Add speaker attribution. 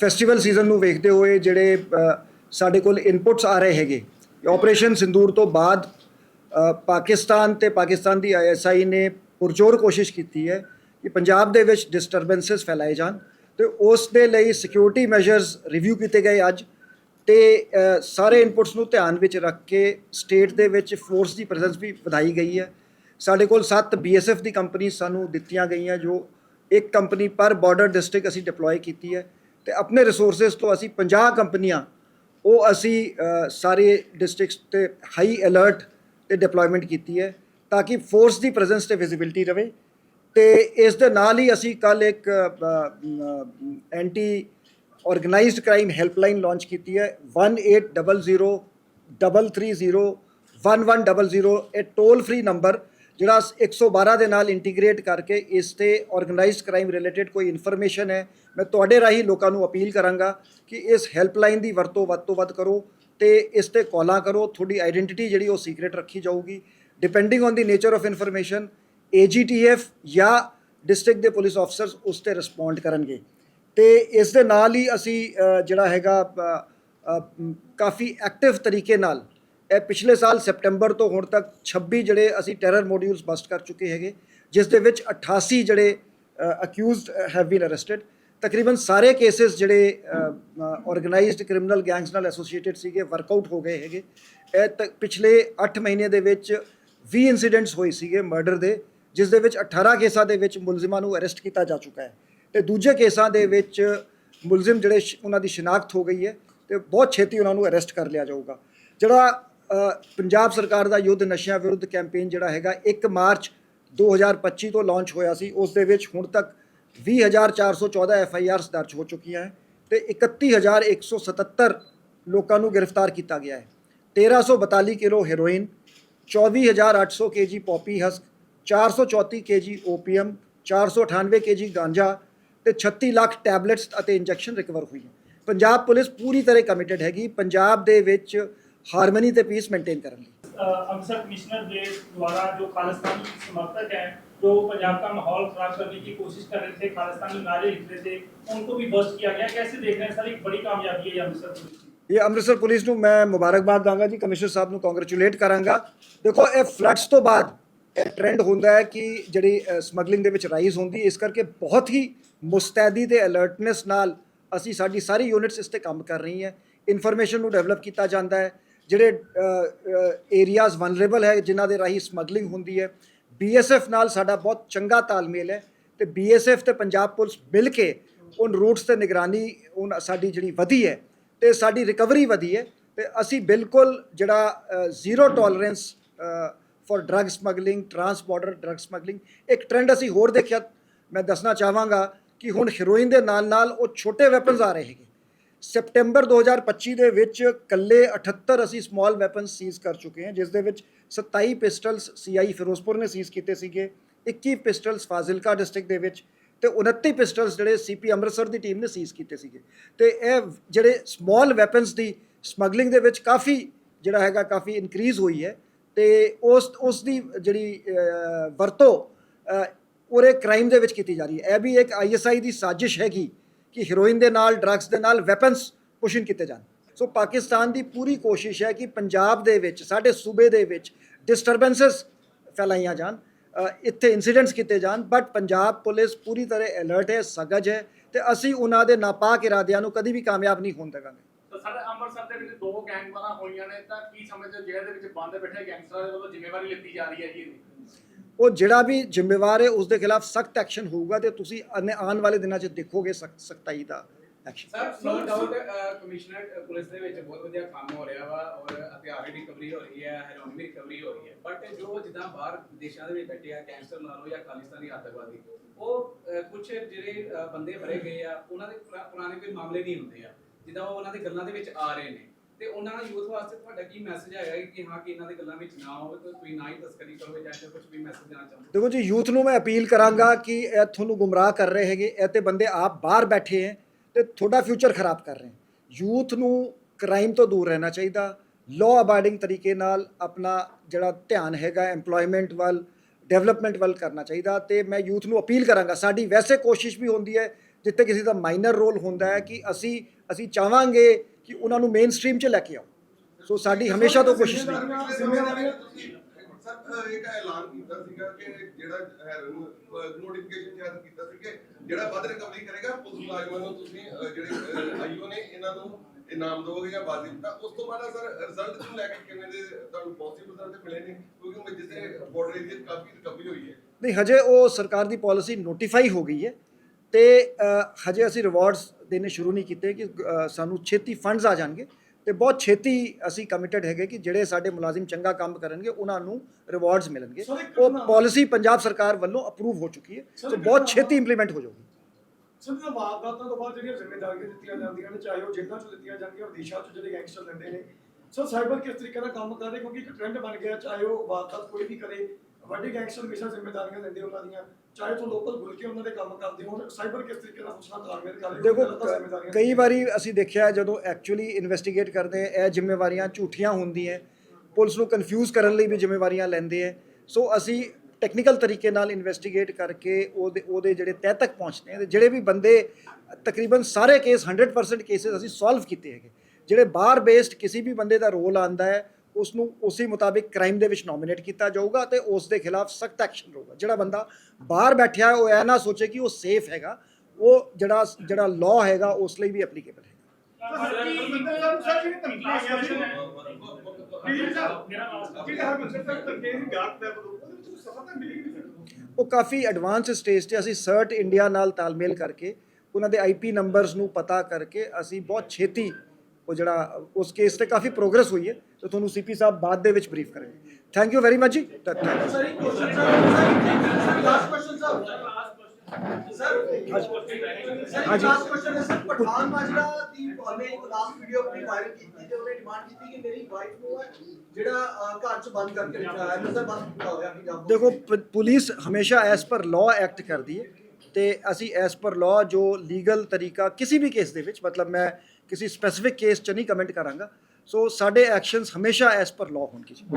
Speaker 1: Festival season ਨੂੰ ਵੇਖਦੇ ਹੋਏ ਜਿਹੜੇ ਸਾਡੇ ਕੋਲ ਇਨਪੁਟਸ ਆ ਰਹੇ ਹੈਗੇ। ਆਪਰੇਸ਼ਨ ਸਿੰਦੂਰ ਤੋਂ ਬਾਅਦ ਪਾਕਿਸਤਾਨ ਤੇ ਪਾਕਿਸਤਾਨ ਦੀ ਆਈਐਸਆਈ ਨੇ ਪੁਰਜੋਰ ਕੋਸ਼ਿਸ਼ ਕੀਤੀ ਹੈ ਕਿ ਪੰਜਾਬ ਦੇ ਵਿੱਚ ਡਿਸਟਰਬੈਂਸਸ ਫੈਲਾਏ ਜਾਣ ਤੇ ਉਸ ਦੇ ਲਈ ਸਿਕਿਉਰਿਟੀ ਮੈਜਰਸ ਰਿਵਿਊ ਕੀਤੇ ਗਏ ਅੱਜ ਤੇ ਸਾਰੇ ਇਨਪੁਟਸ ਨੂੰ ਧਿਆਨ ਵਿੱਚ ਰੱਖ ਕੇ ਸਟੇਟ ਦੇ ਵਿੱਚ ਫੋਰਸ ਦੀ ਪ੍ਰੈਜ਼ੈਂਸ ਵੀ ਵਧਾਈ ਗਈ ਹੈ। ਸਾਡੇ ਕੋਲ 7 ਬੀਐਸਐਫ ਦੀ ਕੰਪਨੀ ਸਾਨੂੰ ਦਿੱਤੀਆਂ ਗਈਆਂ ਜੋ ਇੱਕ ਕੰਪਨੀ ਪਰ ਬਾਰਡਰ ਡਿਸਟ੍ਰਿਕਟ ਅਸੀਂ ਡਿਪਲੋਏ ਕੀਤੀ ਹੈ। ਤੇ ਆਪਣੇ ਰਿਸੋਰਸਸ ਤੋਂ ਅਸੀਂ 50 ਕੰਪਨੀਆਂ, ਉਹ ਅਸੀਂ ਸਾਰੇ ਡਿਸਟ੍ਰਿਕਟਸ ਤੇ ਹਾਈ ਅਲਰਟ ਤੇ ਡਿਪਲੋਇਮੈਂਟ ਕੀਤੀ ਹੈ ਤਾਂ ਕਿ ਫੋਰਸ ਦੀ ਪ੍ਰੈਜ਼ੈਂਸ ਤੇ ਵਿਜ਼ਿਬਿਲਟੀ ਰਵੇ ਤੇ ਇਸ ਦੇ ਨਾਲ ਹੀ ਅਸੀਂ ਕੱਲ ਇੱਕ anti organized crime helpline launch ਕੀਤੀ ਹੈ 1800 330 1100 ਇਹ ਟੋਲ ਫ੍ਰੀ ਨੰਬਰ ਜਿਹੜਾ 112 ਦੇ ਨਾਲ ਇੰਟੀਗ੍ਰੇਟ ਕਰਕੇ ਇਸ ਤੇ ਆਰਗੇਨਾਈਜ਼ਡ ਕ੍ਰਾਈਮ ਰਿਲੇਟਡ ਕੋਈ ਇਨਫੋਰਮੇਸ਼ਨ ਹੈ, ਮੈਂ ਤੁਹਾਡੇ ਰਾਹੀਂ ਲੋਕਾਂ ਨੂੰ ਅਪੀਲ ਕਰਾਂਗਾ ਕਿ ਇਸ ਹੈਲਪਲਾਈਨ ਦੀ ਵਰਤੋਂ ਵੱਧ ਤੋਂ ਵੱਧ ਕਰੋ ਤੇ ਇਸ ਤੇ ਕਾਲਾਂ ਕਰੋ, ਤੁਹਾਡੀ ਆਇਡੈਂਟੀਟੀ ਜਿਹੜੀ ਉਹ ਸੀਕ੍ਰੀਟ ਰੱਖੀ ਜਾਊਗੀ। Depending on the nature of information AGTF ਜਾਂ ਡਿਸਟ੍ਰਿਕਟ ਦੇ ਪੁਲਿਸ ਆਫਸਰਸ ਉਸ ਤੇ ਰਿਸਪੌਂਡ ਕਰਨਗੇ। ਤੇ ਇਸ ਦੇ ਨਾਲ ਹੀ ਅਸੀਂ ਜਿਹੜਾ ਹੈਗਾ ਕਾਫੀ ਐਕਟਿਵ ਤਰੀਕੇ ਨਾਲ ਇਹ ਪਿਛਲੇ ਸਾਲ ਸੈਪਟੈਂਬਰ ਤੋਂ ਹੁਣ ਤੱਕ 26 ਜਿਹੜੇ ਅਸੀਂ ਟੈਰਰ ਮੋਡਿਊਲਸ ਬਸਟ ਕਰ ਚੁੱਕੇ ਹੈਗੇ, ਜਿਸ ਦੇ ਵਿੱਚ 88 ਜਿਹੜੇ ਅਕਿਊਜ਼ਡ ਹੈਵ ਬੀਨ ਅਰੈਸਟਡ ਤਕਰੀਬਨ ਸਾਰੇ ਕੇसेस ਜਿਹੜੇ ਆਰਗੇਨਾਈਜ਼ਡ ਕ੍ਰਿਮੀਨਲ ਗੈਂਗਸ ਨਾਲ ਐਸੋਸੀਏਟਡ ਸੀਗੇ ਵਰਕਆਊਟ ਹੋ ਗਏ ਹੈਗੇ। ਇਹ ਤੱਕ, ਪਿਛਲੇ 8 ਮਹੀਨੇ ਦੇ ਵਿੱਚ 20 ਇਨਸੀਡੈਂਟਸ ਹੋਏ ਸੀਗੇ ਮਰਡਰ ਦੇ, ਜਿਸ ਦੇ ਵਿੱਚ 18 ਕੇਸਾਂ ਦੇ ਵਿੱਚ ਮੁਲਜ਼ਮਾਂ ਨੂੰ ਅਰੈਸਟ ਕੀਤਾ ਜਾ ਚੁੱਕਾ ਹੈ। ਤੇ ਦੂਜੇ ਕੇਸਾਂ ਦੇ ਵਿੱਚ ਮੁਲਜ਼ਮ ਜਿਹੜੇ ਸ਼- ਉਹਨਾਂ ਦੀ ਸ਼ਨਾਖਤ ਹੋ ਗਈ ਹੈ, ਤੇ ਬਹੁਤ ਛੇਤੀ ਉਹਨਾਂ ਨੂੰ ਅਰੈਸਟ ਕਰ ਲਿਆ ਜਾਊਗਾ। ਜਿਹੜਾ ਪੰਜਾਬ ਸਰਕਾਰ ਦਾ ਯੁੱਧ ਨਸ਼ਿਆਂ ਵਿਰੁੱਧ ਕੈਂਪੇਨ ਜਿਹੜਾ ਹੈਗਾ 1 ਮਾਰਚ 2025 ਤੋਂ ਲਾਂਚ ਹੋਇਆ ਸੀ। ਉਸ ਦੇ ਵਿੱਚ ਹੁਣ ਤੱਕ 20414 ਐਫ ਆਈ ਆਰਸ ਦਰਜ ਹੋ ਚੁੱਕੀਆਂ ਹੈ ਤੇ 31177 ਲੋਕਾਂ ਨੂੰ ਗ੍ਰਿਫਤਾਰ ਕੀਤਾ ਗਿਆ ਹੈ। 1342 kilo heroin 24800 KG poppy husk 434 KG opium 498 KG ਗਾਂਜਾ ਤੇ 36 ਲੱਖ ਟੈਬਲੇਟਸ ਅਤੇ ਇੰਜੈਕਸ਼ਨ ਰਿਕਵਰ ਹੋਈ ਹੈ। ਪੰਜਾਬ ਪੁਲਿਸ ਪੂਰੀ ਤਰ੍ਹਾਂ ਕਮਿਟਡ ਹੈਗੀ। ਪੰਜਾਬ ਦੇ ਵਿੱਚ ਹਾਰਮਨੀ ਤੇ ਪੀਸ ਮੇਨਟੇਨ ਕਰਨ ਲਈ
Speaker 2: अफसर कमिश्नर के द्वारा जो खालिस्तानी समर्थक हैं जो पंजाब का माहौल खराब करने की कोशिश कर रहे थे खालिस्तानी नारे लिख रहे थे उनको भी बस्ट किया गया कैसे देख रहे हैं सर एक बड़ी कामयाबी है ये अमृतसर पुलिस की
Speaker 1: ਇਹ ਅੰਮ੍ਰਿਤਸਰ ਪੁਲਿਸ ਨੂੰ ਮੈਂ ਮੁਬਾਰਕਬਾਦ ਦਾਂਗਾ ਜੀ ਕਮਿਸ਼ਨਰ ਸਾਹਿਬ ਨੂੰ ਕੰਗ੍ਰੈਚੁਲੇਟ ਕਰਾਂਗਾ ਦੇਖੋ ਇਹ ਫਲੱਡਸ ਤੋਂ ਬਾਅਦ ਇਹ ਟ੍ਰੈਂਡ ਹੁੰਦਾ ਹੈ ਕਿ ਜਿਹੜੀ ਸਮਗਲਿੰਗ ਦੇ ਵਿੱਚ ਰਾਈਜ਼ ਹੁੰਦੀ ਹੈ ਇਸ ਕਰਕੇ ਬਹੁਤ ਹੀ ਮੁਸਤੈਦੀ ਤੇ ਅਲਰਟਨੈਸ ਨਾਲ ਅਸੀਂ ਸਾਡੀ ਸਾਰੀ ਯੂਨਿਟਸ ਇਸ ਤੇ ਕੰਮ ਕਰ ਰਹੀ ਹੈ ਇਨਫੋਰਮੇਸ਼ਨ ਨੂੰ ਡਿਵੈਲਪ ਕੀਤਾ ਜਾਂਦਾ ਹੈ ਜਿਹੜੇ ਏਰੀਆਜ਼ ਵਨਰੇਬਲ ਹੈ, ਜਿਨ੍ਹਾਂ ਦੇ ਰਾਹੀਂ ਸਮਗਲਿੰਗ ਹੁੰਦੀ ਹੈ ਬੀਐਸਐਫ ਨਾਲ ਸਾਡਾ ਬਹੁਤ ਚੰਗਾ ਤਾਲਮੇਲ ਹੈ ਤੇ ਬੀਐਸਐਫ ਤੇ ਪੰਜਾਬ ਪੁਲਿਸ ਮਿਲ ਕੇ ਉਨ ਰੂਟਸ ਤੇ ਨਿਗਰਾਨੀ ਉਨ ਸਾਡੀ ਜਿਹੜੀ ਵਧੀ ਹੈ ਤੇ ਸਾਡੀ ਰਿਕਵਰੀ ਵਧੀ ਹੈ ਤੇ ਅਸੀਂ ਬਿਲਕੁਲ ਜਿਹੜਾ zero tolerance for drug smuggling trans border drug smuggling ਇੱਕ ਟ੍ਰੈਂਡ ਅਸੀਂ ਹੋਰ ਦੇਖਿਆ। ਮੈਂ ਦੱਸਣਾ ਚਾਹਾਂਗਾ ਕਿ ਹੁਣ ਹੀਰੋਇਨ ਦੇ ਨਾਲ ਨਾਲ ਉਹ ਛੋਟੇ ਵੈਪਨਸ ਆ ਰਹੇ ਹੈਗੇ। ਸੈਪਟੈਂਬਰ 2025 ਦੇ ਵਿੱਚ ਕੱਲੇ 78 ਅਸੀਂ ਸਮਾਲ ਵੈਪਨਸ ਸੀਜ਼ ਕਰ ਚੁੱਕੇ ਹਾਂ ਜਿਸ ਦੇ ਵਿੱਚ 27 ਪਿਸਟਲਸ ਸੀਆਈ ਫਿਰੋਜ਼ਪੁਰ ਨੇ ਸੀਜ਼ ਕੀਤੇ ਸੀਗੇ 21 ਪਿਸਟਲਸ ਫਾਜ਼ਿਲਕਾ ਡਿਸਟ੍ਰਿਕਟ ਦੇ ਵਿੱਚ ਤੇ 29 ਪਿਸਟਲਸ ਜਿਹੜੇ ਸੀਪੀ ਅੰਮ੍ਰਿਤਸਰ ਦੀ ਟੀਮ ਨੇ ਸੀਜ਼ ਕੀਤੇ ਸੀਗੇ। ਤੇ ਇਹ ਜਿਹੜੇ ਸਮਾਲ ਵੈਪਨਸ ਦੀ ਸਮਗਲਿੰਗ ਦੇ ਵਿੱਚ ਕਾਫੀ ਜਿਹੜਾ ਹੈਗਾ ਕਾਫੀ ਇਨਕਰੀਜ਼ ਹੋਈ ਹੈ ਤੇ ਉਸ ਉਸ ਦੀ ਜਿਹੜੀ ਵਰਤੋਂ ਅਹ, ਕ੍ਰਾਈਮ ਦੇ ਵਿੱਚ ਕੀਤੀ ਜਾ ਰਹੀ ਹੈ। ਇਹ ਵੀ ਇੱਕ ਆਈਐਸਆਈ ਦੀ ਸਾਜ਼ਿਸ਼ ਹੈਗੀ ਕਿ ਹੀਰੋਇਨ ਦੇ ਨਾਲ ਡਰੱਗਸ ਦੇ ਨਾਲ ਵੈਪਨਸ ਪੁਸ਼ਨ ਕੀਤੇ ਜਾਣ। ਸੋ ਪਾਕਿਸਤਾਨ ਦੀ ਪੂਰੀ ਕੋਸ਼ਿਸ਼ ਹੈ ਕਿ ਪੰਜਾਬ ਦੇ ਵਿੱਚ, ਸਾਡੇ ਸੂਬੇ ਦੇ ਵਿੱਚ ਡਿਸਟਰਬੈਂਸਸ ਫੈਲਾਈਆਂ ਜਾਣ ਇੱਥੇ ਇਨਸੀਡੈਂਟਸ ਕੀਤੇ ਜਾਣ ਬਟ ਪੰਜਾਬ ਪੁਲਿਸ ਪੂਰੀ ਤਰ੍ਹਾਂ ਅਲਰਟ ਹੈ, ਸਗਜ ਹੈ ਤੇ ਅਸੀਂ ਉਹਨਾਂ ਦੇ ਨਾਪਾਕ ਇਰਾਦਿਆਂ ਨੂੰ ਕਦੀ ਵੀ ਕਾਮਯਾਬ ਨਹੀਂ ਹੋਣ ਦੇਵਾਂਗੇ।
Speaker 3: ਤਾਂ ਸਰ ਅੰਮ੍ਰਿਤਸਰ ਦੇ ਵਿੱਚ ਦੋ ਗੈਂਗਵਾਰਾਂ ਹੋਈਆਂ ਨੇ, ਤਾਂ ਕੀ ਸਮਝਦੇ ਜੇਲ੍ਹ ਦੇ ਵਿੱਚ ਬੰਦ ਬੈਠੇ ਗੈਂਗਸਟਰਾਂ ਦੇ ਵੱਲੋਂ ਜ਼ਿੰਮੇਵਾਰੀ ਲਿੱਤੀ ਜਾ ਰਹੀ ਹੈ ਜੀ? ਇਹਦੀ
Speaker 1: ਉਹ ਜਿਹੜਾ ਵੀ ਜ਼ਿੰਮੇਵਾਰ ਹੈ ਉਸ ਦੇ ਖਿਲਾਫ ਸਖਤ ਐਕਸ਼ਨ ਹੋਊਗਾ ਤੇ ਤੁਸੀਂ ਆਉਣ ਵਾਲੇ ਦਿਨਾਂ 'ਚ ਦੇਖੋਗੇ ਸਖਤਾਈ ਦਾ action.
Speaker 4: Sir no doubt commissioner police ਦੇ ਵਿੱਚ ਬਹੁਤ ਵਧੀਆ ਕੰਮ ਹੋ ਰਿਹਾ ਵਾ ਔਰ ਹਥਿਆਰ ਦੀ ਰਿਕਵਰੀ ਹੋ ਰਹੀ ਹੈ ਹੈਰੋਇਨ ਦੀ ਰਿਕਵਰੀ ਹੋ ਰਹੀ ਹੈ। ਬਟ ਜੋ ਜਿੱਦਾਂ ਬਾਹਰ ਦੇਸ਼ਾਂ ਦੇ ਵਿੱਚ ਬੈਠੇ ਆ ਕੈਂਸਰ ਲਾ ਜਾਂ ਖਾਲਿਸਤਾਨੀ ਆਤੰਕਵਾਦੀ, ਉਹ ਕੁਝ ਜਿਹੜੇ ਬੰਦੇ ਫੜੇ ਗਏ ਆ, ਉਹਨਾਂ ਦੇ ਪੁਰਾਣੇ ਕੋਈ ਮਾਮਲੇ ਨਹੀਂ ਹੁੰਦੇ ਆ। ਜਿੱਦਾਂ ਉਹ ਉਹਨਾਂ ਦੀ ਗੱਲਾਂ ਦੇ ਵਿੱਚ ਆ ਰਹੇ ਨੇ। ਤੇ ਉਹਨਾਂ ਦਾ ਯੂਥ ਵਾਸਤੇ ਤੁਹਾਡਾ ਕੀ ਮੈਸੇਜ ਹੈਗਾ ਕਿ ਹਾਂ ਕਿ ਇਹਨਾਂ ਦੀ ਗੱਲਾਂ ਵਿੱਚ ਨਾ ਹੋਵੇ ਤੇ ਕੋਈ ਨਾ ਹੀ ਤਸਕਰੀ ਕਰੋ ਜਾਂ ਕੁਝ ਵੀ ਮੈਸੇਜ ਦੇਣਾ ਚਾਹੁੰਦੇ
Speaker 1: ਦੇਖੋ ਜੀ, ਯੂਥ ਨੂੰ ਮੈਂ ਅਪੀਲ ਕਰਾਂਗਾ ਕਿ ਇਹ ਤੁਹਾਨੂੰ ਗੁੰਮਰਾਹ ਕਰ ਰਹੇ ਹੈਗੇ, ਇਹ ਤੇ ਬੰਦੇ ਆਪ ਬਾਹਰ ਬੈਠੇ ਹੈ ਤੇ ਤੁਹਾਡਾ ਫਿਊਚਰ ਖਰਾਬ ਕਰ ਰਹੇ ਯੂਥ ਨੂੰ ਕ੍ਰਾਈਮ ਤੋਂ ਦੂਰ ਰਹਿਣਾ ਚਾਹੀਦਾ ਲਾਅ ਅਬਾਈਡਿੰਗ ਤਰੀਕੇ ਨਾਲ ਆਪਣਾ ਜਿਹੜਾ ਧਿਆਨ ਹੈਗਾ, EMPLOYMENT ਵੱਲ ਡਿਵੈਲਪਮੈਂਟ ਵੱਲ ਕਰਨਾ ਚਾਹੀਦਾ ਤੇ ਮੈਂ ਯੂਥ ਨੂੰ ਅਪੀਲ ਕਰਾਂਗਾ। ਸਾਡੀ ਵੈਸੇ ਕੋਸ਼ਿਸ਼ ਵੀ ਹੁੰਦੀ ਹੈ, ਜਿੱਥੇ ਕਿਸੇ ਦਾ ਮਾਈਨਰ ਰੋਲ ਹੁੰਦਾ ਹੈ ਕਿ ਅਸੀਂ ਅਸੀਂ ਚਾਹਾਂਗੇ ਕਿ ਉਹਨਾਂ ਨੂੰ ਮੇਨ ਸਟ੍ਰੀਮ 'ਚ ਲੈ ਕੇ ਆਓ। ਸੋ ਸਾਡੀ ਹਮੇਸ਼ਾ ਤੋਂ ਕੋਸ਼ਿਸ਼ ਰਹੀ
Speaker 5: ਪਿਛਲੇ ਜ਼ਿੰਮੇਵਾਰੀਆਂ ਤੁਸੀਂ ਸਰ ਅਹ ਇੱਕ ਐਲਾਨ ਕੀਤਾ ਸੀਗਾ ਕਿ ਜਿਹੜਾ ਹੈਰਨ ਨੋਟੀਫਿਕੇਸ਼ਨ ਜਾਰੀ ਕੀਤਾ ਸੀ ਕਿ ਜਿਹੜਾ ਵੱਧ ਰਿਕਵਰੀ ਕਰੇਗਾ ਪੁਲਿਸ ਮੁਲਾਜ਼ਮਾਂ ਨੂੰ ਤੁਸੀਂ ਅਹ, ਜਿਹੜੇ ਆਈਓ ਨੇ ਇਹਨਾਂ ਨੂੰ ਇਨਾਮ ਦੋਗੇ ਜਾਂ ਵਾਜਿਬ ਤਾਂ ਉਸ ਤੋਂ ਬਾਅਦ ਸਰ ਰਿਜ਼ਲਟ ਨੂੰ ਲੈ ਕੇ ਕਿਵੇਂ ਦੇ ਤੁਹਾਨੂੰ ਪੋਜ਼ਿਟਿਵ ਰਿਜ਼ਲਟ ਮਿਲੇ ਨੇ? ਕਿਉਂਕਿ ਮੈਂ ਜਿਸੇ ਬਾਰਡਰ ਏਰੀਆ ਕਾਫੀ ਰਿਕਵਰੀ ਹੋਈ ਹੈ।
Speaker 1: ਨਹੀਂ ਹਜੇ ਉਹ ਸਰਕਾਰ ਦੀ ਪਾਲਿਸੀ ਨੋਟੀਫਾਈ ਹੋ ਗਈ ਹੈ ਤੇ ਹਜੇ ਅਸੀਂ ਰਿਵਾਰਡਸ ਦੇਣੇ ਸ਼ੁਰੂ ਨਹੀਂ ਕੀਤੇ ਕਿ ਸਾਨੂੰ ਛੇਤੀ ਫੰਡਸ ਆ ਜਾਣਗੇ ਤੇ ਬਹੁਤ ਛੇਤੀ ਅਸੀਂ ਕਮਿਟਡ ਹੈਗੇ ਕਿ ਜਿਹੜੇ ਸਾਡੇ ਮੁਲਾਜ਼ਮ ਚੰਗਾ ਕੰਮ ਕਰਨਗੇ ਉਹਨਾਂ ਨੂੰ ਰਿਵਾਰਡਸ ਮਿਲਣਗੇ। ਉਹ ਪਾਲਿਸੀ ਪੰਜਾਬ ਸਰਕਾਰ ਵੱਲੋਂ ਅਪਰੂਵ ਹੋ ਚੁੱਕੀ ਹੈ ਸੋ ਬਹੁਤ ਛੇਤੀ ਇੰਪਲੀਮੈਂਟ ਹੋ ਜਾਊਗੀ।
Speaker 6: ਸਿੱਧਾ ਵਾਰਦਾਤਾਂ ਤੋਂ ਬਾਅਦ ਜਿਹੜੀਆਂ ਜ਼ਿੰਮੇਵਾਰੀਆਂ ਦਿੱਤੀਆਂ ਜਾਂਦੀਆਂ ਨੇ ਚਾਹੇ ਉਹ ਜੇਲ੍ਹਾਂ 'ਚ ਦਿੱਤੀਆਂ ਜਾਂਦੀਆਂ ਵਿਦੇਸ਼ਾਂ 'ਚ ਜਿਹੜੇ ਗੈਂਗਸਟਰ ਲੈਂਦੇ ਨੇ। ਸੋ ਸਾਈਬਰ ਕਿਸ ਤਰੀਕੇ ਦਾ ਕੰਮ ਕਰਦੇ ਕਿਉਂਕਿ ਇੱਕ ਟ੍ਰੈਂਡ ਬਣ ਗਿਆ ਚਾਹੇ ਉਹ ਵਾਰਦਾਤ ਕੋਈ ਵੀ ਕਰੇ ਵੱਡੇ ਗੈਂਗਸਟਰ ਹਮੇਸ਼ਾ ਜ਼ਿੰਮੇਵਾਰੀਆਂ ਲੈਂਦੇ ਉਹਨਾਂ ਦੀਆਂ। ਚਾਹੇ ਤੋਂ ਲੋਕਲ ਭੁੱਲ ਕੇ ਉਹਨਾਂ ਦੇ ਕੰਮ ਕਰਦੇ ਹੋਣ ਸਾਈਬਰ ਕਿਸ ਤਰੀਕੇ ਨਾਲ ਉਸ ਨਾਲ ਤਾਲਮੇਲ ਕਰਦੇ
Speaker 1: ਦੇਖੋ ਕਈ ਵਾਰੀ ਅਸੀਂ ਦੇਖਿਆ ਜਦੋਂ ਐਕਚੁਅਲੀ ਇਨਵੈਸਟੀਗੇਟ ਕਰਦੇ ਆ ਇਹ ਜ਼ਿੰਮੇਵਾਰੀਆਂ ਝੂਠੀਆਂ ਹੁੰਦੀਆਂ ਪੁਲਿਸ ਨੂੰ ਕਨਫਿਊਜ਼ ਕਰਨ ਲਈ ਵੀ ਜ਼ਿੰਮੇਵਾਰੀਆਂ ਲੈਂਦੇ ਆ। ਸੋ ਅਸੀਂ ਟੈਕਨੀਕਲ ਤਰੀਕੇ ਨਾਲ ਇਨਵੈਸਟੀਗੇਟ ਕਰਕੇ ਉਹਦੇ ਉਹਦੇ ਜਿਹੜੇ ਤਹਿ ਤੱਕ ਪਹੁੰਚਦੇ ਆ ਜਿਹੜੇ ਵੀ ਬੰਦੇ ਤਕਰੀਬਨ ਸਾਰੇ ਕੇਸ 100% ਕੇਸਿਸ ਅਸੀਂ ਸੋਲਵ ਕੀਤੇ ਹੈਗੇ। ਜਿਹੜੇ ਬਾਹਰ ਬੇਸਡ ਕਿਸੇ ਵੀ ਬੰਦੇ ਦਾ ਰੋਲ ਆਂਦਾ ਹੈ ਉਸ ਨੂੰ ਉਸੇ ਮੁਤਾਬਿਕ ਕ੍ਰਾਈਮ ਦੇ ਵਿੱਚ ਨੋਮੀਨੇਟ ਕੀਤਾ ਜਾਊਗਾ ਤੇ ਉਸ ਦੇ ਖਿਲਾਫ ਸਖਤ ਐਕਸ਼ਨ ਹੋਊਗਾ ਜਿਹੜਾ ਬੰਦਾ ਬਾਹਰ ਬੈਠਿਆ ਹੈ ਉਹ ਇਹ ਨਾ ਸੋਚੇ ਕਿ ਉਹ ਸੇਫ ਹੈਗਾ। ਉਹ ਜਿਹੜਾ ਜਿਹੜਾ ਲਾਅ ਹੈਗਾ ਉਸ ਲਈ ਵੀ ਐਪਲੀਕੇਬਲ ਹੈ ਉਹ ਕਾਫੀ ਐਡਵਾਂਸ ਸਟੇਜ ਤੇ ਅਸੀਂ ਸਰਟ ਇੰਡੀਆ ਨਾਲ ਤਾਲਮੇਲ ਕਰਕੇ ਉਹਨਾਂ ਦੇ ਆਈਪੀ ਨੰਬਰਸ ਨੂੰ ਪਤਾ ਕਰਕੇ ਅਸੀਂ ਬਹੁਤ ਛੇਤੀ ਉਹ ਜਿਹੜਾ ਉਸ ਕੇਸ ਤੇ ਕਾਫੀ ਪ੍ਰੋਗਰੈਸ ਹੋਈ ਹੈ ਤੇ ਤੁਹਾਨੂੰ ਸੀਪੀ ਸਾਹਿਬ ਬਾਅਦ ਦੇ ਵਿੱਚ ਬਰੀਫ ਕਰਨਗੇ thank you very much ji Thank you.
Speaker 7: Sir ਇੱਕ question sir last question sir sir sir
Speaker 1: ਹਾਂਜੀ।
Speaker 7: ਲਾਸਟ ਕੁਐਸਚਨ ਹੈ ਸਰ ਪਠਾਨ ਮਾਜਰਾ ਦੀ ਉਹਨੇ ਇੱਕ ਲਾਸਟ ਵੀਡੀਓ ਆਪਣੀ ਵਾਇਰਲ ਕੀਤੀ ਤੇ ਉਹਨੇ ਡਿਮਾਂਡ ਕੀਤੀ ਕਿ ਮੇਰੀ ਵਾਈਫ ਨੂੰ ਹੈ ਜਿਹੜਾ ਅਹ, ਘਰ ਚ ਬੰਦ ਕਰਕੇ ਰੱਖਿਆ ਹੈ। ਨਜ਼ਰ ਬੰਦ ਕੀਤਾ ਹੋਇਆ ਕਿ ਜਾਂ
Speaker 1: ਦੇਖੋ ਪੁਲਿਸ ਹਮੇਸ਼ਾ ਐਸ ਪਰ ਲਾਅ ਐਕਟ ਕਰਦੀ ਹੈ ਤੇ ਅਸੀਂ ਐਸ ਪਰ ਲਾਅ ਜੋ ਲੀਗਲ ਤਰੀਕਾ ਕਿਸੇ ਵੀ ਕੇਸ ਦੇ ਵਿੱਚ ਮਤਲਬ ਮੈਂ ਕਿਸੇ ਸਪੈਸੀਫਿਕ ਕੇਸ ਚ ਨਹੀਂ ਕਮੈਂਟ ਕਰਾਂਗਾ। ਸੋ ਸਾਡੇ ਐਕਸ਼ਨਸ ਹਮੇਸ਼ਾ ਐਸ ਪਰ ਲਾਅ ਹੋਣਗੇ ਜੀ।